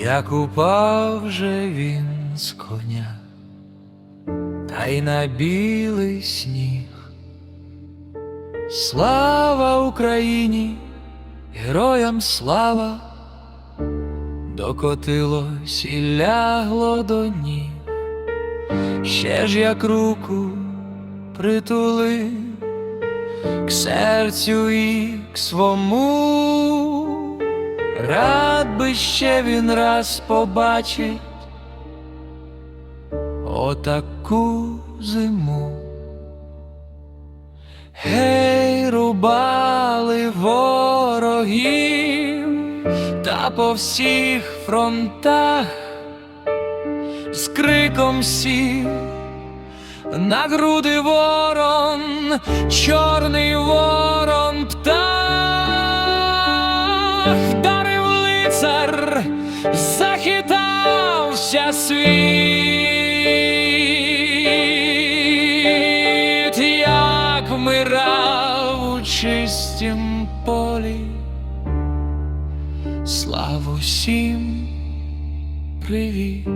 як упав же він з коня, та й на білий сніг. Слава Україні, героям слава, докотилось і лягло до ніг, ще ж як руку притулив к серцю і к свому, рад би ще він раз побачить отаку зиму. Гей, рубали ворогів та по всіх фронтах з криком сів на груди ворон, чорний ворон птах, захитався світ, як вмирав у чистім полі. Славу всім, привіт.